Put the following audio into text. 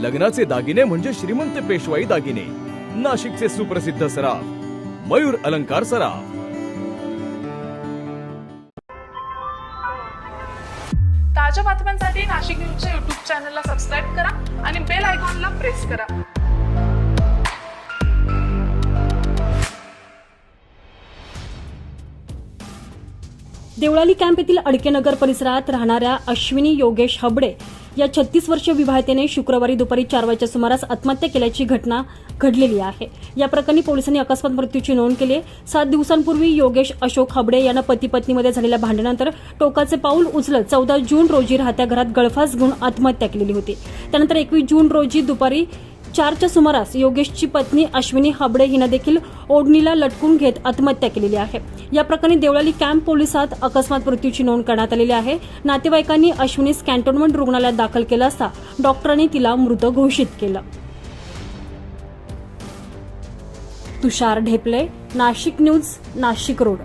लग्नाचे दागिने म्हणजे श्रीमंत पेशवाई दागिने. नाशिकचे सुप्रसिद्ध सराफ मयूर अलंकार सराफ. ताज्या बातम्यांसाठी नाशिक न्यूजच्या युट्यूब चॅनलला सबस्क्राईब करा आणि बेल आयकॉनला प्रेस करा. देवळाली कॅम्प येथील अडकेनगर परिसरात राहणाऱ्या अश्विनी योगेश हबडे या छत्तीस वर्षीय विवाहितेने शुक्रवारी दुपारी चार वाजच्या सुमारास आत्महत्या केल्याची घटना घडलेली आहे. या प्रकरणी पोलिसांनी अकस्मात मृत्यूची नोंद केली. सात दिवसांपूर्वी योगेश अशोक हबडे यांना पती पत्नीमध्ये झालेल्या भांडणानंतर टोकाचे पाऊल उचलत चौदा जून रोजी राहत्या घरात गळफास घेऊन आत्महत्या केलेली होती. त्यानंतर एकवीस जून रोजी दुपारी चारच्या सुमारास योगेशची पत्नी अश्विनी हबडे हिनं देखील ओढणीला लटकून घेत आत्महत्या केलेली आहे. या प्रकरणी देवळाली कॅम्प पोलिसात अकस्मात मृत्यूची नोंद करण्यात आलेली आहे. नातेवाईकांनी अश्विनीस कॅन्टोन्मेंट रुग्णालयात दाखल केलं असता डॉक्टरांनी तिला मृत घोषित केलं. Tushar Dhepale Nashik news Nashik road.